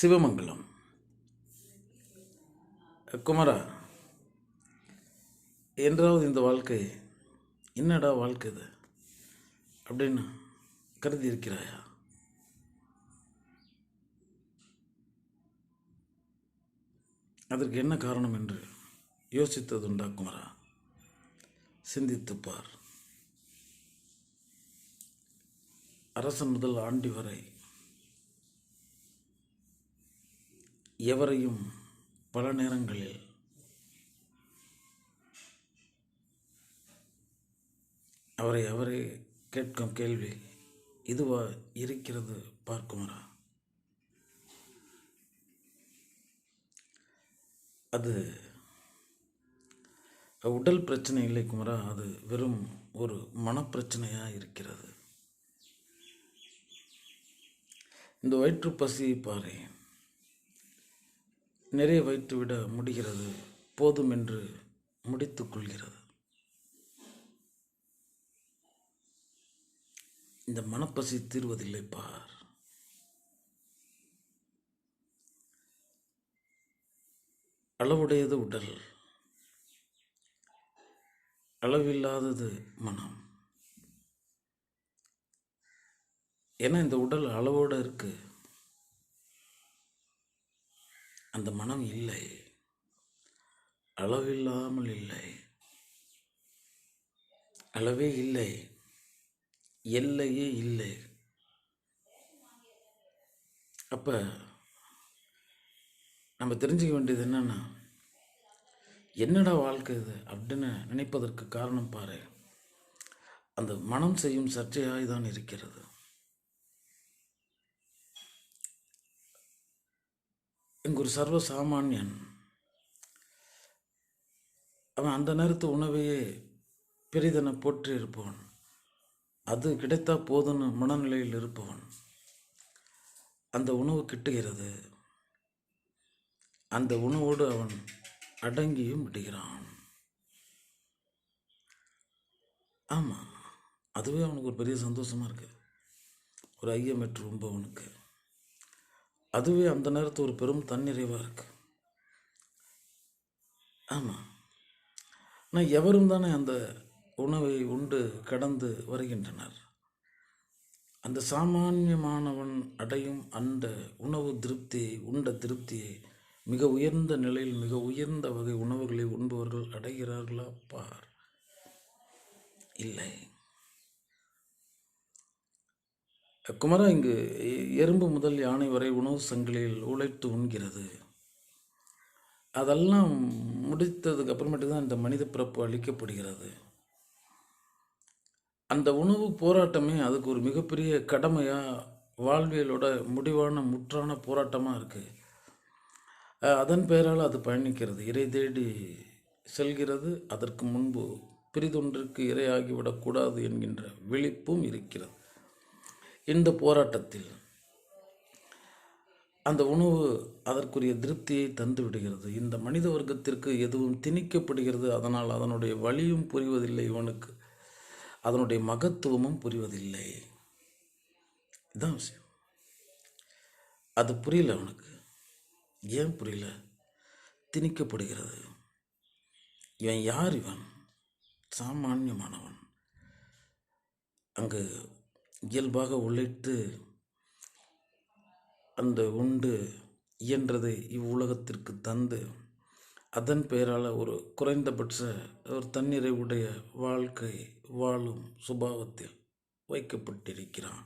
சிவமங்கலம். குமரா என்றாவது இந்த வாழ்க்கை என்னடா வாழ்க்கை இது? அப்படின்னு கருதி இருக்கிறாயா அதற்கு என்ன காரணம் என்று யோசித்ததுண்டா குமரா? சிந்தித்துப்பார். அரசன் முதல் ஆண்டி வரை எவரையும் பல நேரங்களில் அவரை அவரே கேட்கும் கேள்வி இதுவா இருக்கிறது பார்க்குமரா அது உடல் பிரச்சனை இல்லை குமரா அது வெறும் ஒரு மனப்பிரச்சனையாக இருக்கிறது. இந்த வயிற்று பசி பாரு நிறைய முடிகிறது போதும் என்று முடித்துக் கொள்கிறது இந்த மனப்பசி தீர்வதில்லை பார். அளவுடையது உடல் அளவில்லாதது மனம். ஏன்னா இந்த உடல் அளவோடு இருக்குது அந்த மனம் இல்லை. அளவில்லாமல் இல்லை. அளவே இல்லை. எல்லையே இல்லை. அப்போ நம்ம தெரிஞ்சுக்க வேண்டியது என்னென்னா என்னடா வாழ்க்கை இது அப்படின்னு நினைப்பதற்கு காரணம் பாரு. அந்த மனம் செய்யும் சர்ச்சையாய் தான் இருக்கிறது. இங்கு ஒரு சர்வ சாமானியன். அவன் அந்த நேரத்து உணவையே பெரிதென போற்றி இருப்பவன் அது கிடைத்தா போதும்னு மனநிலையில் இருப்பவன். அந்த உணவு கிட்டுகிறது. அந்த உணவோடு அவன் அடங்கியும் விடுகிறான். ஆமாம் அதுவே அவனுக்கு ஒரு பெரிய சந்தோஷமாக இருக்குது ஒரு ஐயமற்று அவனுக்கு அதுவே அந்த நேரத்து ஒரு பெரும் தன்னிறைவாக இருக்கு. ஆமாம் ஆனால் எவரும் தானே அந்த உணவை உண்டு கடந்து வருகின்றனர். அந்த சாமானியமானவன் அடையும் அந்த உணவு திருப்தியை உண்ட திருப்தியை மிக உயர்ந்த நிலையில் மிக உயர்ந்த வகை உணவுகளை உண்பவர்கள் அடைகிறார்களா? பார். இல்லை. குமரா இங்கு எறும்பு முதல் யானை வரை உணவு சங்கிலியில் உழைத்து உண்கிறது. அதெல்லாம் முடித்ததுக்கு அப்புறமேட்டு தான் இந்த மனித பிறப்பு அளிக்கப்படுகிறது. அந்த உணவு போராட்டமே அதுக்கு ஒரு மிகப்பெரிய கடமையாக வாழ்வியலோட முடிவான முற்றான போராட்டமாக இருக்குது அதன் பெயரால் அது பயணிக்கிறது. இறை தேடி செல்கிறது. அதற்கு முன்பு பிரிதொன்றிற்கு இரையாகிவிடக்கூடாது என்கின்ற விழிப்பும் இருக்கிறது. இந்த போராட்டத்தில் அந்த உணவு அதற்குரிய திருப்தியை தந்து விடுகிறது. இந்த மனித வர்க்கத்திற்கு எதுவும் திணிக்கப்படுகிறது. அதனால் அதனுடைய வழியும் புரிவதில்லை இவனுக்கு. அதனுடைய மகத்துவமும் புரிவதில்லை. இதுதான் விஷயம். அது புரியல அவனுக்கு. ஏன் புரியல? திணிக்கப்படுகிறது. இவன் யார் இவன்? சாமானியமானவன். அங்கு இயல்பாக உழைத்து அந்த உண்டு இயன்றதை இவ்வுலகத்திற்கு தந்து அதன் பெயரால் ஒரு குறைந்தபட்ச ஒரு தன்னிறைவுடைய வாழ்க்கை வாழும் சுபாவத்தில் வைக்கப்பட்டிருக்கிறான்.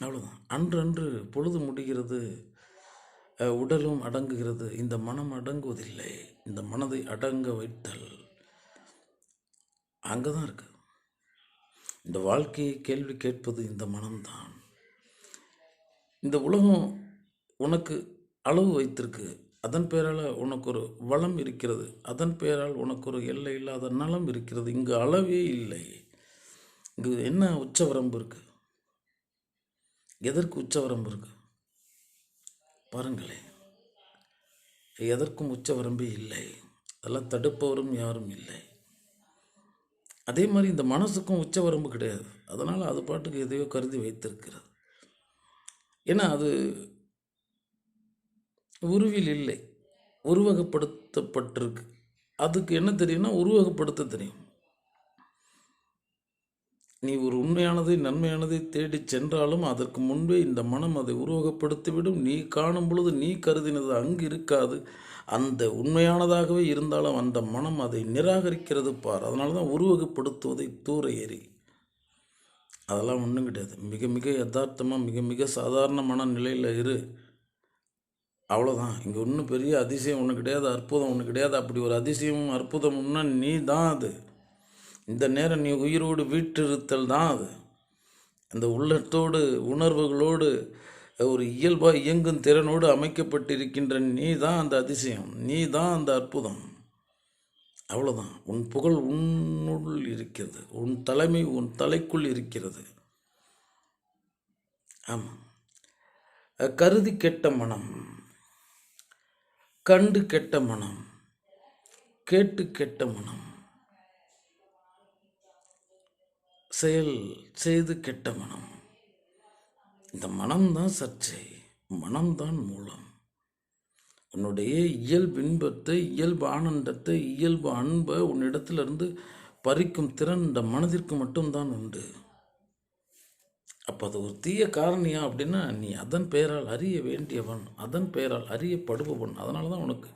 அவ்வளோதான் அன்றன்று பொழுது முடிகிறது உடலும் அடங்குகிறது. இந்த மனம் அடங்குவதில்லை. இந்த மனதை அடங்க வைத்தல் அங்கே தான் இருக்குது இந்த வாழ்க்கையை கேள்வி கேட்பது இந்த மனம்தான். இந்த உலகம் உனக்கு அளவு வைத்திருக்கு. அதன் பெயரால் உனக்கு ஒரு வளம் இருக்கிறது. அதன் பெயரால் உனக்கு ஒரு எல்லை இல்லாத நலம் இருக்கிறது. இங்கு அளவே இல்லை. இங்கு என்ன உச்சவரம்பு இருக்குது எதற்கு உச்சவரம்பு இருக்குது பாருங்களேன். எதற்கும் உச்சவரம்பே இல்லை. அதெல்லாம் தடுப்பவரும் யாரும் இல்லை. அதே மாதிரி இந்த மனசுக்கும் உச்சவரம்பு கிடையாது. அதனால் அது பாட்டுக்கு எதையோ கருதி வைத்திருக்கிறது. ஏன்னா அது உருவில் இல்லை. உருவகப்படுத்தப்பட்டிருக்கு. அதுக்கு என்ன தெரியும்னா உருவகப்படுத்த தெரியும். நீ ஒரு உண்மையானதை நன்மையானதை தேடிச் சென்றாலும் அதற்கு முன்பே இந்த மனம் அதை உருவகப்படுத்திவிடும். நீ காணும் பொழுது நீ கருதினது அங்கு இருக்காது. அந்த உண்மையானதாகவே இருந்தாலும் அந்த மனம் அதை நிராகரிக்கிறது பார். அதனால தான் உருவகப்படுத்துவதை தூர எறி அதெல்லாம் ஒன்றும் கிடையாது. மிக மிக யதார்த்தமாக மிக மிக சாதாரணமான நிலையில் இரு. அவ்வளோதான் இங்கே ஒன்றும் பெரிய அதிசயம் ஒன்று கிடையாது அற்புதம் ஒன்று கிடையாது. அப்படி ஒரு அதிசயமும் அற்புதமும்னா நீ தான் அது. இந்த நேரம் நீ உயிரோடு வீற்றிருத்தல் தான் அது. அந்த உள்ளத்தோடு உணர்வுகளோடு ஒரு இயல்பாக இயங்கும் திறனோடு அமைக்கப்பட்டிருக்கின்ற நீ தான் அந்த அதிசயம் நீ தான் அந்த அற்புதம். அவ்வளோதான் உன் புகழ் உன்னுள் இருக்கிறது. உன் தலைமை உன் தலைக்குள் இருக்கிறது. ஆமாம். கருதி கெட்ட மனம் கண்டு கெட்ட மனம் கேட்டு கெட்ட மனம். செயல் செய்து கெட்ட மனம். இந்த மனம்தான் சர்ச்சை மனம்தான் மூலம். உன்னுடைய இயல்பு இன்பத்தை இயல்பு ஆனந்தத்தை இயல்பு அன்பை உன்னிடத்திலிருந்து பறிக்கும் திறன் இந்த மனதிற்கு மட்டும்தான் உண்டு. அப்போ அது ஒரு தீய காரணியா அப்படின்னா நீ அதன் பெயரால் அறிய வேண்டியவன் அதன் பெயரால் அறியப்படுபவன். அதனால தான் உனக்கு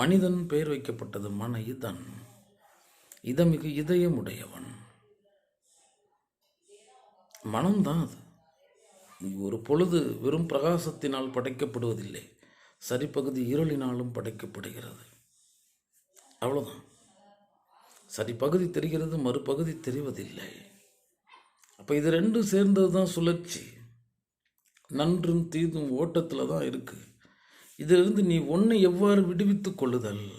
மனிதன் பெயர் வைக்கப்பட்டது மன இதன் இதமிகு இதயமுடையவன். மனம்தான் அது. நீ ஒரு பொழுது வெறும் பிரகாசத்தினால் படைக்கப்படுவதில்லை. சரிப்பகுதி இருளினாலும் படைக்கப்படுகிறது. அவ்வளோதான் சரி பகுதி தெரிகிறது மறுபகுதி தெரிவதில்லை. அப்போ இது ரெண்டும் சேர்ந்தது தான் சுழற்சி. நன்றும் தீதும் ஓட்டத்தில் தான் இருக்குது இதிலிருந்து நீ ஒன்றை எவ்வாறு விடுவித்து கொள்ளுதல்?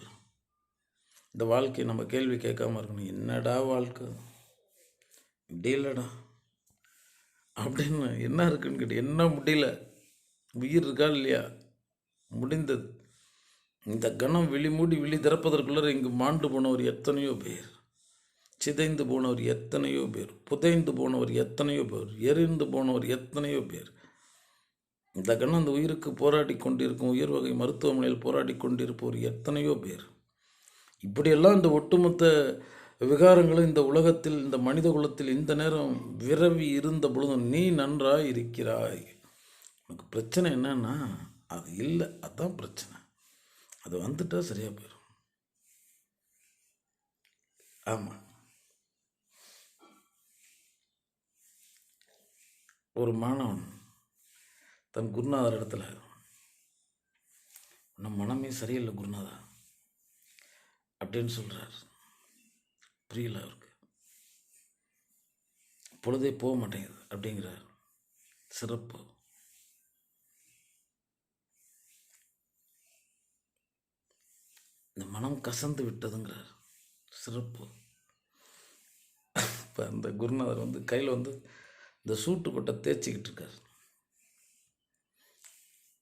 இந்த வாழ்க்கையை நம்ம கேள்வி கேட்காம இருக்கணும். என்னடா வாழ்க்கை? இப்படி இல்லைடா. அப்படின்னு என்ன இருக்குன்னு கேட்டு என்ன முடியல? உயிர் இருக்கா இல்லையா? முடிந்தது. இந்த கணம் விழி மூடி விழி திறப்பதற்குள்ளே இங்கு மாண்டு போனவர் எத்தனையோ பேர். சிதைந்து போனவர் எத்தனையோ பேர். புதைந்து போனவர் எத்தனையோ பேர். எரிந்து போனவர் எத்தனையோ பேர். இந்த கணம் அந்த உயிருக்கு போராடி கொண்டிருக்கும் உயர் வகை மருத்துவமனையில் போராடி கொண்டிருப்பவர் எத்தனையோ பேர். இப்படியெல்லாம் இந்த ஒட்டுமொத்த விகாரங்களும் இந்த உலகத்தில் இந்த மனித குலத்தில் இந்த நேரம் விரவி இருந்த பொழுதும் நீ நன்றாக இருக்கிறாய் உனக்கு பிரச்சனை என்னன்னா அது இல்லை. அதுதான் பிரச்சனை. அது வந்துட்டா சரியாக போயிடும். ஆமாம் ஒரு மாணவன் தன் குருநாதர் இடத்துல நம் மனமே சரியில்லை குருநாதா அப்படின்னு சொல்கிறார் புரியல அவருக்கு பொழுதே போக மாட்டேங்குது அப்படிங்கிறார் சிறப்பு. இந்த மனம் கசந்து விட்டதுங்கிறார் சிறப்பு. இப்போ அந்த குருநாதர் வந்து கையில் வந்து இந்த சூட்டு கொட்டை தேய்ச்சிக்கிட்டு இருக்கார்.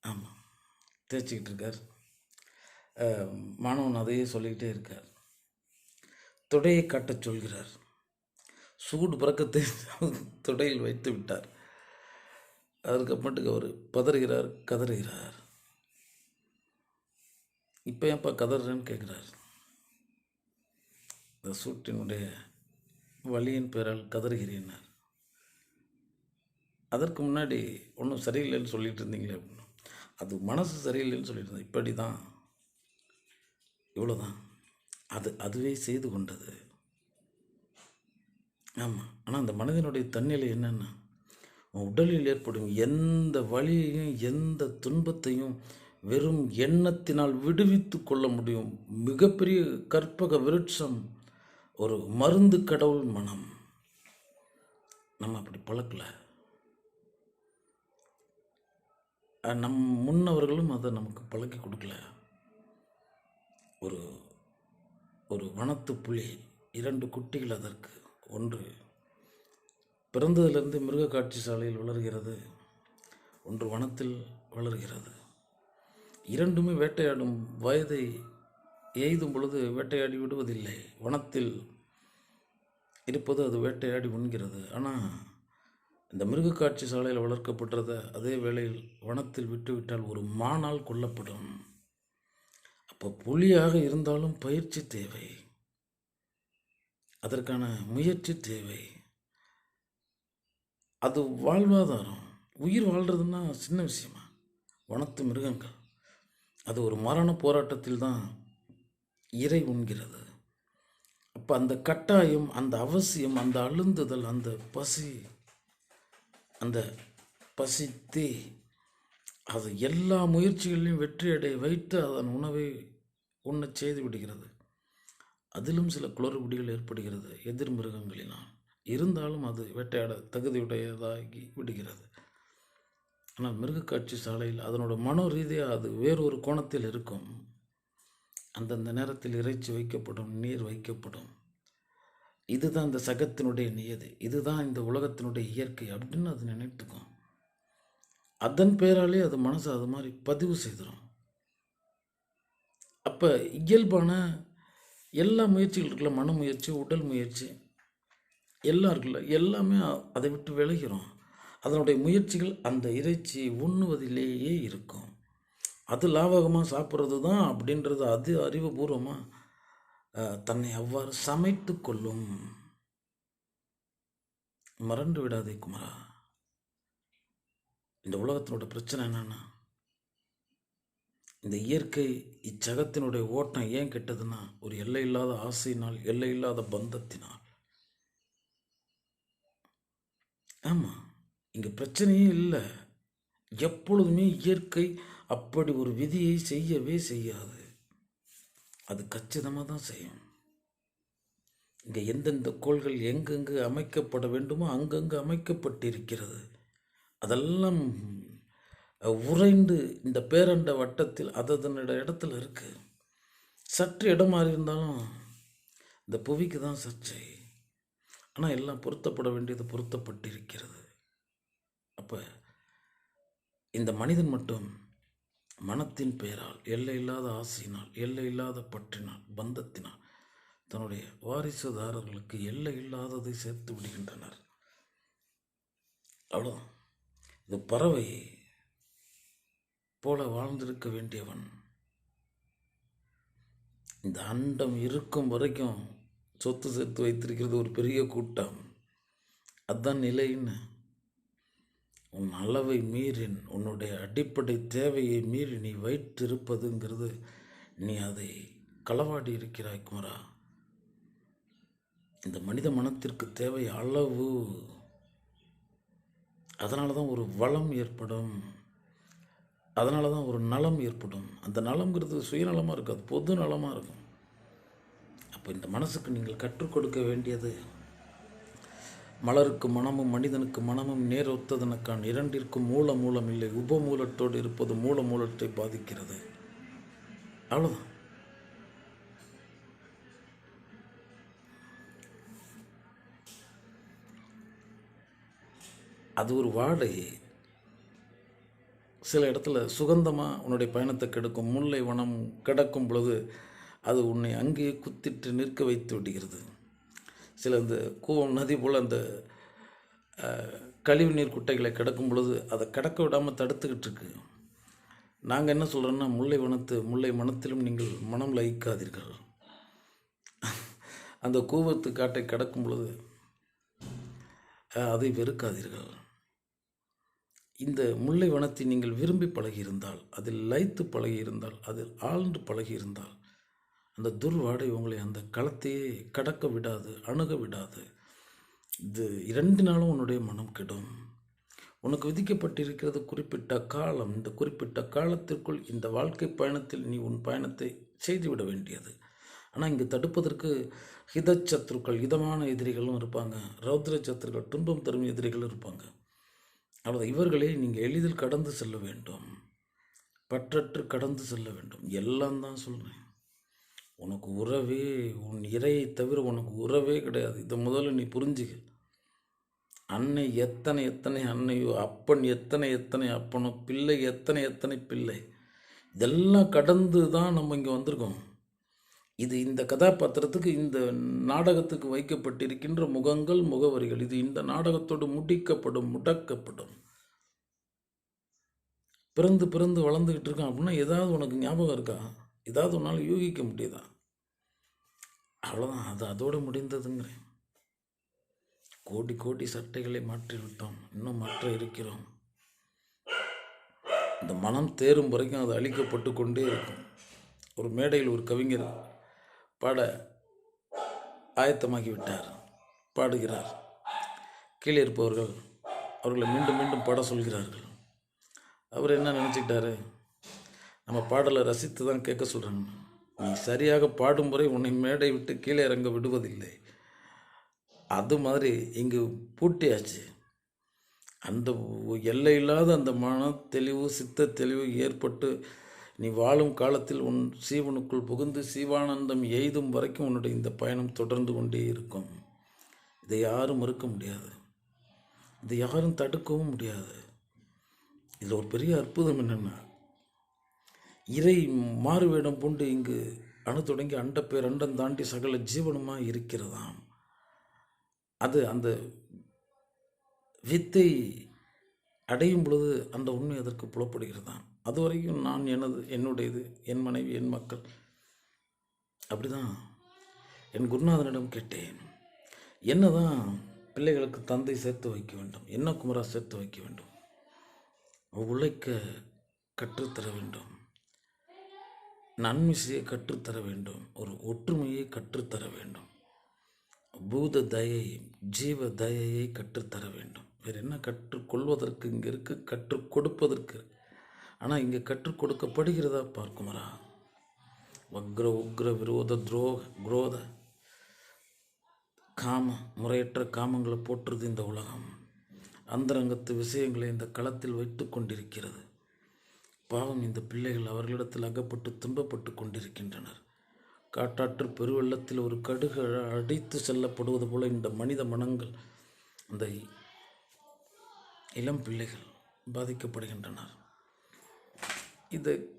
ஆமாம் தேய்ச்சிக்கிட்டு இருக்கார். மாணவன் அதையே சொல்லிக்கிட்டே இருக்கார். தொடையை காட்டச் சொல்கிறார். சூடு பறக்கத்தை தொடையில் வைத்து விட்டார். அதுக்கப்புறமேட்டுக்கு அவர் பதறுகிறார் கதறுகிறார். இப்போ ஏன்ப்பா கதறேன்னு கேட்குறார் இந்த சூட்டினுடைய வழியின் பெயரால் கதறுகிறேனார் அதற்கு முன்னாடி ஒன்றும் சரியில்லைன்னு சொல்லிட்டு இருந்தீங்களே அப்படின்னு. அது மனசு சரியில்லைன்னு சொல்லிட்டு இருந்தேன் இப்படி தான் இவ்வளோதான் அது அதுவே செய்து கொண்டது. ஆமாம் ஆனால் அந்த மனதினுடைய தன்னிலை என்னென்னா உன் உடலில் ஏற்படும் எந்த வலியையும் எந்த துன்பத்தையும் வெறும் எண்ணத்தினால் விடுவித்து கொள்ள முடியும். மிகப்பெரிய கற்பக விருட்சம் ஒரு மருந்து கடவுள் மனம். நம்ம அப்படி பழக்கல. நம் முன்னவர்களும் அதை நமக்கு பழக்கி கொடுக்கல. ஒரு ஒரு வனத்து புலி இரண்டு குட்டிகள் அதற்கு. ஒன்று பிறந்ததிலிருந்து மிருக காட்சி சாலையில் வளர்கிறது ஒன்று வனத்தில் வளர்கிறது. இரண்டுமே வேட்டையாடும் வயதை எய்தும் பொழுது வேட்டையாடி விடுவதில்லை. வனத்தில் இருப்பது அது வேட்டையாடி உண்கிறது. ஆனால் இந்த மிருக காட்சி சாலையில் வளர்க்கப்பட்டதை அதே வேளையில் வனத்தில் விட்டுவிட்டால் ஒரு மானால் கொல்லப்படும். அப்போ புலியாக இருந்தாலும் பயிற்சி தேவை. அதற்கான முயற்சி தேவை. அது வாழ்வாதாரம். உயிர் வாழ்கிறதுன்னா சின்ன விஷயமா? வனத்து மிருகங்கள். அது ஒரு மரண போராட்டத்தில் தான் இறை உண்கிறது. அப்போ அந்த கட்டாயம் அந்த அவசியம் அந்த அழுந்துதல் அந்த பசி அந்த பசித்தே அது எல்லா முயற்சிகளிலும் வெற்றியடைய வைத்து அதன் உணவை உண்ணச் செய்து விடுகிறது. அதிலும் சில குளறுபடிகள் ஏற்படுகிறது எதிர் மிருகங்களினால். இருந்தாலும் அது வேட்டையாட தகுதியுடையதாகி விடுகிறது. ஆனால் மிருகக்காட்சி சாலையில் அதனோட மனோ ரீதியாக அது வேறொரு கோணத்தில் இருக்கும். அந்தந்த நேரத்தில் இறைச்சி வைக்கப்படும் நீர் வைக்கப்படும். இதுதான் இந்த சகத்தினுடைய நியதி. இதுதான் இந்த உலகத்தினுடைய இயற்கை அப்படின்னு அது நினைத்துக்கும். அதன் பேராலே அது மனசை அது மாதிரி பதிவு செய்திடும் அப்போ இயல்பான எல்லா முயற்சிகள் இருக்குல்ல மன முயற்சி உடல் முயற்சி எல்லாம் இருக்குல்ல எல்லாமே அதை விட்டு விளைகிறோம் அதனுடைய முயற்சிகள் அந்த இறைச்சி உண்ணுவதிலேயே இருக்கும். அது லாபகமாக சாப்பிட்றது தான் அப்படின்றது அது அறிவுபூர்வமாக தன்னை அவ்வாறு சமைத்து கொள்ளும். மறந்து விடாதே குமரா. இந்த உலகத்தினோட பிரச்சனை என்னென்னா இந்த இயற்கை இச்சகத்தினுடைய ஓட்டம் ஏன் கெட்டதுன்னா ஒரு எல்லை இல்லாத ஆசையினால் எல்லை இல்லாத பந்தத்தினால். ஆமாம் இங்கே பிரச்சனையே இல்லை. எப்பொழுதுமே இயற்கை அப்படி ஒரு விதியை செய்யவே செய்யாது. அது கச்சிதமாக தான் செய்யும். இங்கே எந்தெந்த கோள்கள் எங்கெங்கு அமைக்கப்பட வேண்டுமோ அங்கங்கு அமைக்கப்பட்டிருக்கிறது. அதெல்லாம் உறைந்து இந்த பேரண்ட வட்டத்தில் அதனோட இடத்துல இருக்கு. சற்று இடம் மாறி இருந்தாலும் இந்த புவிக்கு தான் சர்ச்சை. ஆனால் எல்லாம் பொருத்தப்பட வேண்டியது பொருத்தப்பட்டிருக்கிறது. அப்போ இந்த மனிதன் மட்டும் மனத்தின் பெயரால் எல்லை இல்லாத ஆசையினால் எல்லை இல்லாத பற்றினால் பந்தத்தினால் தன்னுடைய வாரிசுதாரர்களுக்கு எல்லை இல்லாததை சேர்த்து விடுகின்றனர். அவ்வளோதான் இது பறவை போல வாழ்ந்திருக்க வேண்டியவன். இந்த அண்டம் இருக்கும் வரைக்கும் சொத்து சேர்த்து வைத்திருக்கிறது ஒரு பெரிய கூட்டம். அதான் நிலைன்னு. உன் அளவை மீறி உன்னுடைய அடிப்படை தேவையை மீறி நீ வைத்திருப்பதுங்கிறது நீ அதை களவாடி இருக்கிறாய் குமரா. இந்த மனித மனத்திற்கு தேவை அளவு. அதனால தான் ஒரு வளம் ஏற்படும். அதனால தான் ஒரு நலம் ஏற்படும். அந்த நலம்ங்கிறது சுயநலமாக இருக்காது பொது நலமாக இருக்கும். அப்போ இந்த மனசுக்கு நீங்கள் கற்றுக் கொடுக்க வேண்டியது மலருக்கு மனமும் மனிதனுக்கு மனமும் நேர் ஒத்ததனக்கான் இரண்டிற்கும் மூல மூலம் இல்லை. உபமூலத்தோடு இருப்பது மூல மூலத்தை பாதிக்கிறது. அவ்வளோதான் அது ஒரு வாடை. சில இடத்துல சுகந்தமாக உன்னுடைய பயணத்தை கெடுக்கும் முல்லை வனம் கிடக்கும் பொழுது அது உன்னை அங்கேயே குத்திட்டு நிற்க வைத்து விடுகிறது. சில இந்த கூவம் நதி போல் அந்த கழிவு நீர் குட்டைகளை கிடக்கும் பொழுது அதை கிடக்க விடாமல் தடுத்துக்கிட்டு இருக்கு. நாங்கள் என்ன சொல்கிறோன்னா முல்லை வனத்து முல்லை மனத்திலும் நீங்கள் மனம் லயிக்காதீர்கள். அந்த கூவத்து காட்டை கிடக்கும் பொழுது அதை வெறுக்காதீர்கள். இந்த முல்லை வனத்தை நீங்கள் விரும்பி பழகியிருந்தால் அதில் லைத்து பழகியிருந்தால் அதில் ஆழ்ந்து பழகியிருந்தால் அந்த துர்வாடை உங்களை அந்த களத்தையே கடக்க விடாது அணுக விடாது. இது இரண்டு நாளும் உன்னுடைய மனம் கெடும். உனக்கு விதிக்கப்பட்டிருக்கிறது குறிப்பிட்ட காலம். இந்த குறிப்பிட்ட காலத்திற்குள் இந்த வாழ்க்கை பயணத்தில் நீ உன் பயணத்தை செய்துவிட வேண்டியது. ஆனால் இங்கே தடுப்பதற்கு ஹிதச்சத்ருக்கள் இதமான எதிரிகளும் இருப்பாங்க. ரௌத்ர சத்துருக்கள் துன்பம் தரும் எதிரிகளும் இருப்பாங்க. அவ்வளோ இவர்களை நீங்கள் எளிதில் கடந்து செல்ல வேண்டும். பற்றற்று கடந்து செல்ல வேண்டும். எல்லாம் தான் சொல்கிறேன் உனக்கு உறவே உன் இறையை தவிர உனக்கு உறவே கிடையாது. இதை முதல்ல நீ புரிஞ்சுக்க. அன்னை எத்தனை எத்தனை அன்னையோ அப்பன் எத்தனை எத்தனை அப்பனோ பிள்ளை எத்தனை எத்தனை பிள்ளை. இதெல்லாம் கடந்து தான் நம்ம இங்கே வந்திருக்கோம். இது இந்த கதாபாத்திரத்துக்கு இந்த நாடகத்துக்கு வைக்கப்பட்டிருக்கின்ற முகங்கள் முகவரிகள். இது இந்த நாடகத்தோடு முடிக்கப்படும் முடக்கப்படும். பிறந்து பிறந்து வளர்ந்துக்கிட்டு இருக்கான் அப்படின்னா ஏதாவது உனக்கு ஞாபகம் இருக்கா? ஏதாவது உன்னால் யூகிக்க முடியுதா? அவ்வளோதான் அது அதோடு முடிந்ததுங்கிறேன். கோடி கோடி சட்டைகளை மாற்றிவிட்டோம். இன்னும் மாற்ற இருக்கிறோம். இந்த மனம் தேரும் வரைக்கும் அது அழிக்கப்பட்டு கொண்டே இருக்கும். ஒரு மேடையில் ஒரு கவிஞர் பாட ஆயத்தமாகிவிட்டார் பாடுகிறார். கீழே இருப்பவர்கள் அவர்களை மீண்டும் மீண்டும் பாட சொல்கிறார்கள். அவர் என்ன நினச்சிக்கிட்டாரு? நம்ம பாடலை ரசித்து தான் கேட்க சொல்கிறாங்க நீ சரியாக பாடும் முறை உன்னை மேடை விட்டு கீழே இறங்க விடுவதில்லை. அது மாதிரி இங்கு பூட்டியாச்சு. அந்த எல்லையில்லாத அந்த மன தெளிவு சித்த தெளிவு ஏற்பட்டு நீ வாழும் காலத்தில் உன் சீவனுக்குள் புகுந்து சீவானந்தம் எய்தும் வரைக்கும் உன்னுடைய இந்த பயணம் தொடர்ந்து கொண்டே இருக்கும். இதை யாரும் மறுக்க முடியாது. இதை யாரும் தடுக்கவும் முடியாது. இதில் ஒரு பெரிய அற்புதம் என்னென்னா இறை மாறுவேடம் பூண்டு இங்கு அணு தொடங்கி அண்டப்பேர் அண்டம் தாண்டி சகல ஜீவனமாக இருக்கிறதாம். அது அந்த வித்தை அடையும் பொழுது அந்த உண்மை அதற்கு புலப்படுகிறதாம். அதுவரைக்கும் நான் எனது என்னுடையது என் மனைவி என் மக்கள். அப்படிதான் என் குருநாதனிடம் கேட்டேன். என்னதான் பிள்ளைகளுக்கு தந்தை சேர்த்து வைக்க வேண்டும் என்ன குமரா சேர்த்து வைக்க வேண்டும்? உழைக்க கற்றுத்தர வேண்டும். நன்மிசையை கற்றுத்தர வேண்டும். ஒரு ஒற்றுமையை கற்றுத்தர வேண்டும். பூத தயை ஜீவ தயையை கற்றுத்தர வேண்டும். வேறு என்ன கற்றுக்கொள்வதற்கு இங்கே இருக்குது கற்றுக் கொடுப்பதற்கு. ஆனால் இங்கே கற்றுக் கொடுக்கப்படுகிறதா பார்க்குமரா வக்ர உக்ர விரோத துரோக குரோத காம முறையற்ற காமங்களை போற்றுது இந்த உலகம். அந்தரங்கத்து விஷயங்களை இந்த களத்தில் வைத்து கொண்டிருக்கிறது. பாவம் இந்த பிள்ளைகள் அவர்களிடத்தில் அகப்பட்டு துன்பப்பட்டு கொண்டிருக்கின்றனர். காட்டாற்று பெருவெள்ளத்தில் ஒரு கடுகு அடித்து செல்லப்படுவது போல இந்த மனித மனங்கள் அந்த இளம் பிள்ளைகள் பாதிக்கப்படுகின்றனர். இதை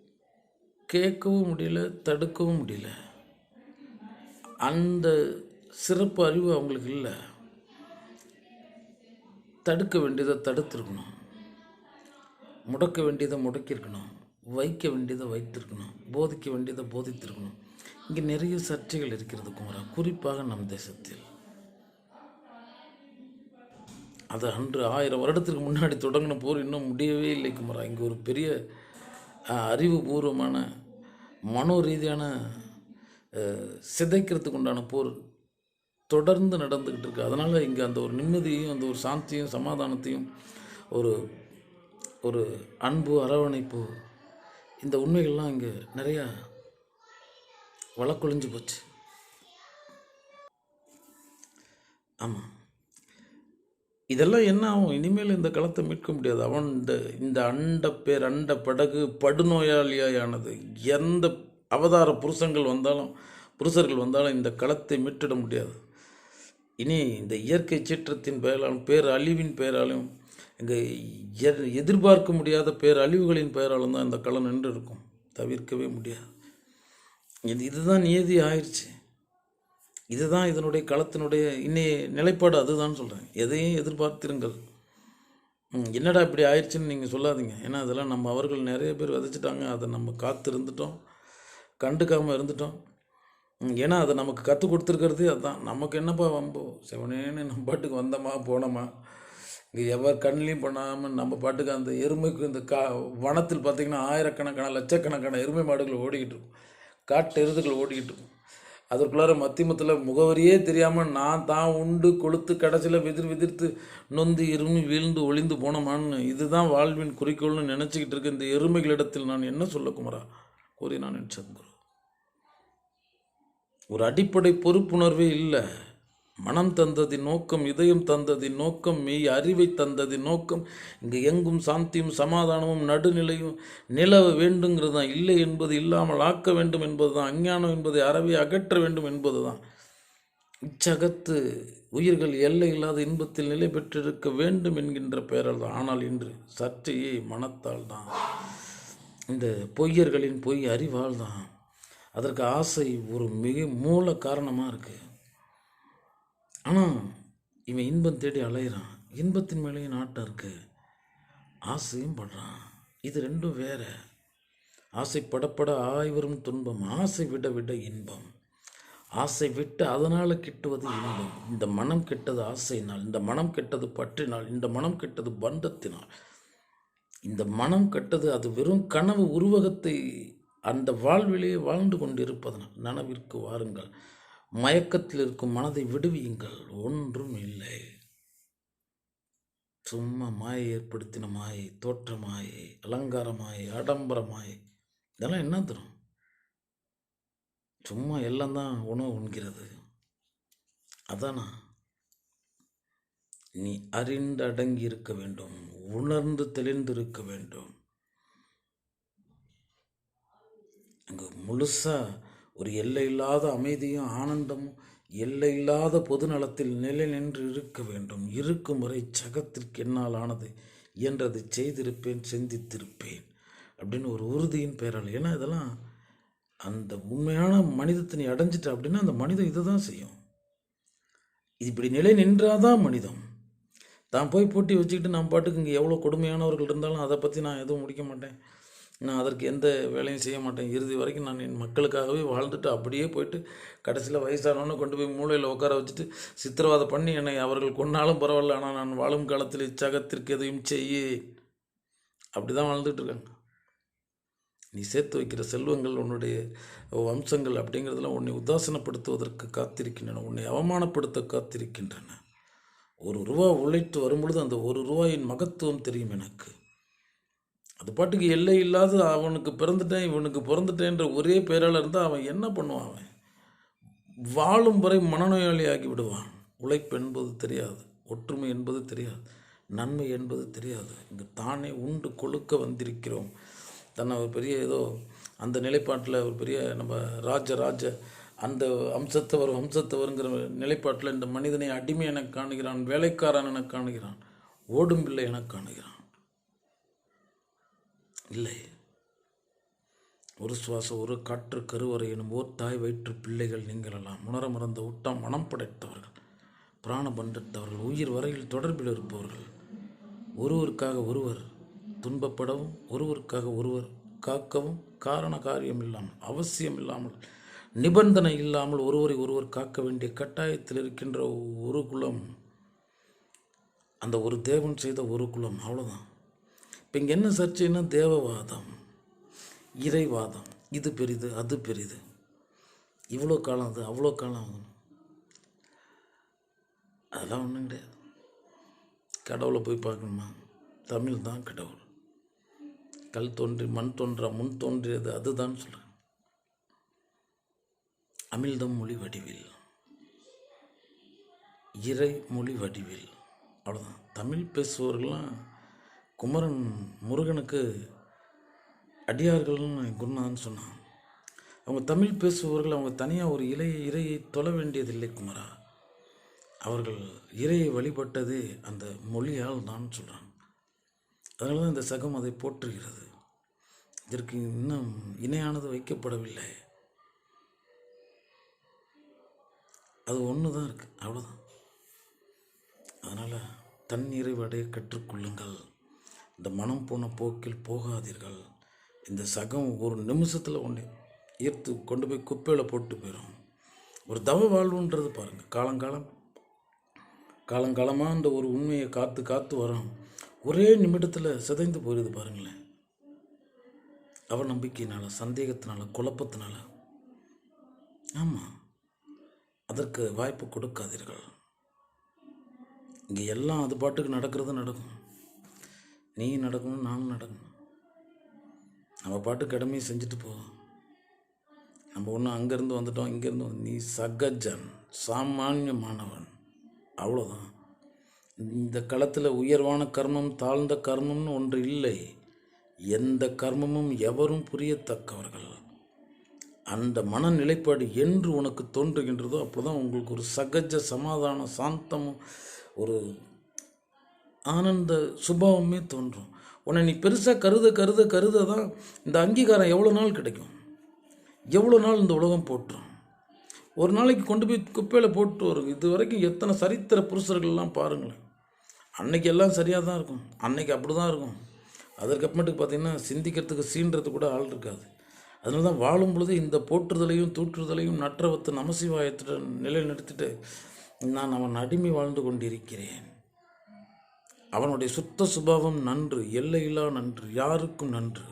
கேட்கவும் முடியல தடுக்கவும் முடியல. அந்த சிறப்பு அறிவு அவங்களுக்கு இல்லை. தடுக்க வேண்டியதை தடுத்துருக்கணும். முடக்க வேண்டியதை முடக்கியிருக்கணும். வைக்க வேண்டியதை வைத்திருக்கணும். போதிக்க வேண்டியதை போதித்திருக்கணும். இங்கே நிறைய சர்ச்சைகள் இருக்கிறது குமரா. குறிப்பாக நம் தேசத்தில். அது அன்று ஆயிரம் வருடத்திற்கு முன்னாடி தொடங்கின போர் இன்னும் முடியவே இல்லை குமரா. இங்கே ஒரு பெரிய அறிவுபூர்வமான மனோ ரீதியான சிதைக்கிறதுக்கு உண்டான போர் தொடர்ந்து நடந்துக்கிட்டு இருக்கு. அதனால் இங்கே அந்த ஒரு நிம்மதியையும் அந்த ஒரு சாந்தியும் சமாதானத்தையும் ஒரு ஒரு அன்பு அரவணைப்பு இந்த உண்மைகள்லாம் இங்கே நிறையா வழக்கொழிஞ்சு போச்சு. ஆமாம் இதெல்லாம் என்ன ஆகும்? இனிமேல் இந்த களத்தை மீட்க முடியாது. அவன் இந்த இந்த அண்ட பேர் அண்ட படகு படுநோயாளியாயானது. எந்த அவதார புருஷங்கள் வந்தாலும் புருஷர்கள் வந்தாலும் இந்த களத்தை மீட்டிட முடியாது. இனி இந்த இயற்கை சீற்றத்தின் பெயராலும் பேர் அழிவின் பெயராலும் இங்கே எதிர்பார்க்க முடியாத பேர் அழிவுகளின் பெயராலும் தான் இந்த களம் நின்று இருக்கும் தவிர்க்கவே முடியாது. இது இதுதான் நியதி ஆயிடுச்சு. இதுதான் இதனுடைய களத்தினுடைய இன்னைய நிலைப்பாடு அதுதான் சொல்கிறேன் எதையும் எதிர்பார்த்திருங்கள். என்னடா இப்படி ஆயிடுச்சுன்னு நீங்கள் சொல்லாதீங்க. ஏன்னா அதெல்லாம் நம்ம அவர்கள் நிறைய பேர் விதைச்சிட்டாங்க. அதை நம்ம காத்து இருந்துட்டோம். கண்டுக்காமல் இருந்துட்டோம் ஏன்னா அதை நமக்கு கற்றுக் கொடுத்துருக்கிறது அதுதான். நமக்கு என்னப்பா வம்போ? செவனேன்னு நம்ம பாட்டுக்கு வந்தோமா போனோமா? இங்கே எவர் கண்ணிலையும் பண்ணாமல் நம்ம பாட்டுக்கு அந்த எருமைக்கு இந்த கா வனத்தில் பார்த்திங்கன்னா ஆயிரக்கணக்கான லட்சக்கணக்கான எருமை மாடுகள் ஓடிக்கிட்டு இருக்கும். காட்டு எருதுகள் ஓடிக்கிட்டு இருக்கும். அதற்குள்ளார மத்தியமத்தில் முகவரியே தெரியாமல் நான் தான் உண்டு கொளுத்து கடைசியில் விதிர் விதிர்த்து நொந்து இருமி வீழ்ந்து ஒளிந்து போனோமான்னு இதுதான் வாழ்வின் குறிக்கோள்னு நினச்சிக்கிட்டு இருக்க இந்த எருமைகளிடத்தில் நான் என்ன சொல்ல குமரா கூறினான் என் சத்குரு. ஒரு அடிப்படை பொறுப்புணர்வே இல்லை. மனம் தந்ததின் நோக்கம் இதயம் தந்ததின் நோக்கம் மெய் அறிவை தந்ததின் நோக்கம். இங்கு எங்கும் சாந்தியும் சமாதானமும் நடுநிலையும் நிலவ வேண்டுங்கிறது தான் இல்லை என்பது இல்லாமல் ஆக்க வேண்டும் என்பது தான் அஞ்ஞானம் என்பதை அறவே அகற்ற வேண்டும் என்பது தான் இச்சகத்து உயிர்கள் எல்லை இல்லாத இன்பத்தில் நிலை பெற்றிருக்க வேண்டும் என்கின்ற பெயரால் தான் ஆனால் இன்று சர்ச்சையே மனத்தால் தான் இந்த பொய்யர்களின் பொய் அறிவால் தான் அதற்கு ஆசை ஒரு மிக மூல காரணமாக இருக்குது ஆனால் இவன் இன்பம் தேடி அலையிறான். இன்பத்தின் மேலேயும் நாட்டம் இருக்குது ஆசையும் படுறான். இது ரெண்டும் வேற. ஆசை படப்பட ஆய்வரும் துன்பம் ஆசை விட விட இன்பம். ஆசை விட்டு அதனால் கிட்டுவது இன்பம். இந்த மனம் கெட்டது ஆசையினால் இந்த மனம் கெட்டது பற்றினால் இந்த மனம் கெட்டது பந்தத்தினால். இந்த மனம் கெட்டது அது வெறும் கனவு உருவகத்தை அந்த வாழ்விலேயே வாழ்ந்து கொண்டிருப்பதனால். நனவிற்கு வாருங்கள். மயக்கத்தில் இருக்கும் மனதை விடுவியுங்கள். ஒன்றும் இல்லை. சும்மா மாயை ஏற்படுத்தின மாயை தோற்றமாய் அலங்காரமாய் ஆடம்பரமாய் இதெல்லாம் என்ன தரும்? சும்மா எல்லாம் தான் உணவு உண்கிறது. அதானா? நீ அறிந்து அடங்கி இருக்க வேண்டும். உணர்ந்து தெளிந்து இருக்க வேண்டும். அங்கு முழுசாக ஒரு எல்லையில்லாத அமைதியும் ஆனந்தமும் எல்லையில்லாத பொது நலத்தில் நிலை நின்று இருக்க வேண்டும். இருக்கும் வரை சகத்திற்கு என்னால் ஆனது இயன்றதை செய்திருப்பேன் சிந்தித்திருப்பேன் அப்படின்னு ஒரு உறுதியின் பெயரால் ஏன்னா இதெல்லாம் அந்த உண்மையான மனிதத்தை நீ அடைஞ்சிட்ட அப்படின்னா அந்த மனிதம் இதை தான் செய்யும். இது இப்படி நிலை நின்றாதான் மனிதம் தான் போய் போட்டி வச்சுக்கிட்டு நான் பாட்டுக்கு இங்கே எவ்வளோ கொடுமையானவர்கள் இருந்தாலும் அதை பற்றி நான் எதுவும் முடிக்க மாட்டேன். நான் அதற்கு எந்த வேலையும் செய்ய மாட்டேன். இறுதி வரைக்கும் நான் என் மக்களுக்காகவே வாழ்ந்துட்டு அப்படியே போயிட்டு கடைசியில் வயசானவொன்னே கொண்டு போய் மூளையில் உட்கார வச்சுட்டு சித்திரவாதம் பண்ணி என்னை அவர்கள் கொன்னாலும் பரவாயில்ல ஆனால் நான் வாழும் காலத்தில் இச்சகத்திற்கு எதையும் செய்ய அப்படி தான் வாழ்ந்துட்டு இருக்காங்க. நீ சேர்த்து வைக்கிற செல்வங்கள் உன்னுடைய வம்சங்கள் அப்படிங்கிறதெல்லாம் உன்னை உதாசனப்படுத்துவதற்கு காத்திருக்கின்றன உன்னை அவமானப்படுத்த காத்திருக்கின்றன. ஒரு ரூபா உழைத்து வரும்பொழுது அந்த ஒரு ரூபாயின் மகத்துவம் தெரியும் எனக்கு. அது பாட்டுக்கு எல்லை இல்லாத அவனுக்கு பிறந்துட்டேன் இவனுக்கு பிறந்துட்டேன்ற ஒரே பேரால் இருந்தால் அவன் என்ன பண்ணுவான் அவன்? வாழும் வரை மனநோயாளி ஆகி விடுவான். உழைப்பு என்பது தெரியாது ஒற்றுமை என்பது தெரியாது நன்மை என்பது தெரியாது. இங்கு தானே உண்டு கொழுக்க வந்திருக்கிறோம். தன்னை ஒரு பெரிய ஏதோ அந்த நிலைப்பாட்டில் ஒரு பெரிய நம்ம ராஜ ராஜ அந்த அம்சத்தவர் வம்சத்தவருங்கிற நிலைப்பாட்டில் இந்த மனிதனை அடிமை என காணுகிறான் வேலைக்காரன் என காணுகிறான் ஓடும் பிள்ளை என காணுகிறான். இல்லை. ஒரு சுவாசம் ஒரு காற்று கருவறை எனும் ஓர் தாய் வயிற்று பிள்ளைகள் நீங்களெல்லாம் உணர மறந்த உட்டம் மனம் படைத்தவர்கள் பிராண பண்டத்தவர்கள் உயிர் வரையில் தொடர்பில் இருப்பவர்கள். ஒருவருக்காக ஒருவர் துன்பப்படவும் ஒருவருக்காக ஒருவர் காக்கவும் காரண காரியம் இல்லாமல் அவசியம் இல்லாமல் நிபந்தனை இல்லாமல் ஒருவரை ஒருவர் காக்க வேண்டிய கட்டாயத்தில் இருக்கின்ற ஒரு குலம் அந்த ஒரு தேவன் செய்த ஒரு குலம் அவ்வளோதான் இப்போ இங்கே என்ன சர்ச்சைன்னா தேவவாதம் இறைவாதம். இது பெரிது அது பெரிது. இவ்வளோ காலம் அது அவ்வளோ காலம் ஆகும் அதெல்லாம் ஒன்றும் கிடையாது. கடவுளை போய் பார்க்கணுமா? தமிழ் தான் கடவுள். கல் தோன்றி மண் தோன்றா முன் தோன்றியது அதுதான் சொல்கிறேன் அமிழ்தம் மொழி வடிவில். இறை மொழி வடிவில். அவ்வளோதான் தமிழ் பேசுபவர்கள்லாம் குமரன் முருகனுக்கு அடியார்கள்னு குருநாதன் சொன்னான். அவங்க தமிழ் பேசுபவர்கள் அவங்க தனியாக ஒரு இலையை இறையை தொழ வேண்டியதில்லை குமரா. அவர்கள் இறையை வழிபட்டதே அந்த மொழியால் தான் சொல்கிறான் அதனால தான் இந்த சகம் அதை போற்றுகிறது. இதற்கு இன்னும் இணையானது வைக்கப்படவில்லை. அது ஒன்று தான் இருக்குது அவ்வளோதான் அதனால் தண்ணீரை அடைய கற்றுக்கொள்ளுங்கள். இந்த மனம் போன போக்கில் போகாதீர்கள். இந்த சகம் ஒரு நிமிஷத்தில் ஒன்று ஈர்த்து கொண்டு போய் குப்பையில் போட்டு போயிடும் ஒரு தவ வாழ்வுன்றது பாருங்கள் காலங்காலம் காலங்காலமாக அந்த ஒரு உண்மையை காத்து காத்து வரோம். ஒரே நிமிடத்தில் சிதைந்து போயிடுது பாருங்களேன். அவநம்பிக்கையினால் சந்தேகத்தினால குழப்பத்தினால. ஆமாம் அதற்கு வாய்ப்பு கொடுக்காதீர்கள். இங்கே எல்லாம் அது பாட்டுக்கு நடக்கிறது நடக்கும். நீ நடக்கணும் நானும் நடக்கணும். நம்ம பாட்டு கடமையை செஞ்சுட்டு போவோம் நம்ம ஒன்றும் அங்கேருந்து வந்துட்டோம் இங்கேருந்து வந்து நீ சகஜன் சாமானியமானவன் அவ்வளோதான் இந்த களத்தில் உயர்வான கர்மம் தாழ்ந்த கர்மம்னு ஒன்று இல்லை. எந்த கர்மமும் எவரும் புரியத்தக்கவர்கள். அந்த மனநிலைப்பாடு என்று உனக்கு தோன்றுகின்றதோ அப்போதான் உங்களுக்கு ஒரு சகஜ சமாதானம் சாந்தமும் ஒரு ஆனந்த சுபாவமே தோன்றும். உன்னை நீ பெருசாக கருத கருத கருத தான் இந்த அங்கீகாரம் எவ்வளோ நாள் கிடைக்கும்? எவ்வளோ நாள் இந்த உலகம் போட்டுரும் ஒரு நாளைக்கு கொண்டு போய் குப்பையில் போட்டு வரும். இது வரைக்கும் எத்தனை சரித்திர புருஷர்கள்லாம் பாருங்களேன். அன்னைக்கு எல்லாம் சரியாக தான் இருக்கும். அன்னைக்கு அப்படி தான் இருக்கும் அதற்கப்புறமேட்டுக்கு பார்த்தீங்கன்னா சிந்திக்கிறதுக்கு சீன்றது கூட ஆள் இருக்காது. அதனால தான் வாழும் பொழுது இந்த போற்றுதலையும் தூற்றுதலையும் நற்றவத்து நமசிவாயத்துடன் நிலைநிறுத்திட்டு நான் அவன் அடிமை வாழ்ந்து கொண்டிருக்கிறேன். அவனுடைய சுத்த சுபாவம் நன்று எல்லையில்லா நன்று யாருக்கும் நன்று.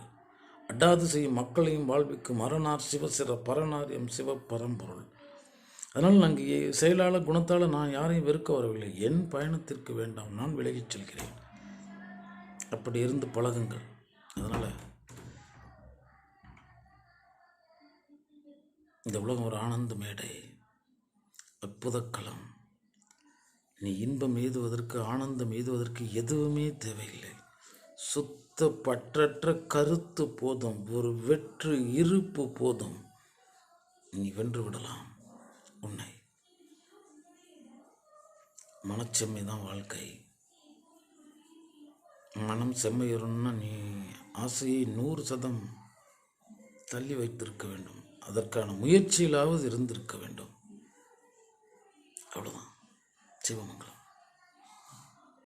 அடாது செய்யும் மக்களையும் வாழ்விக்கும் அரணார் சிவசிற பரணார் எம் சிவ பரம்பொருள் அதனால் நாங்கள் செயலாள குணத்தால் நான் யாரையும் வெறுக்க வரவில்லை. என் பயணத்திற்கு வேண்டாம் நான் விலகிச் செல்கிறேன். அப்படி இருந்து பழகுங்கள். அதனால் இந்த உலகம் ஒரு ஆனந்த மேடை அற்புதக்களம் நீ இன்பம் எய்துவதற்கு ஆனந்தம் எய்துவதற்கு எதுவுமே தேவையில்லை. சுத்த பற்றற்ற கருத்து போதும் ஒரு வெற்று இருப்பு போதும். நீ வென்று விடலாம் உன்னை. மனச்செம்மை தான் வாழ்க்கை. மனம் செம்மையுறணும்னா நீ ஆசையை நூறு சதம் தள்ளி வைத்திருக்க வேண்டும். அதற்கான முயற்சியிலாவது இருந்திருக்க வேண்டும். அவ்வளோதான் சிவமங்கலம்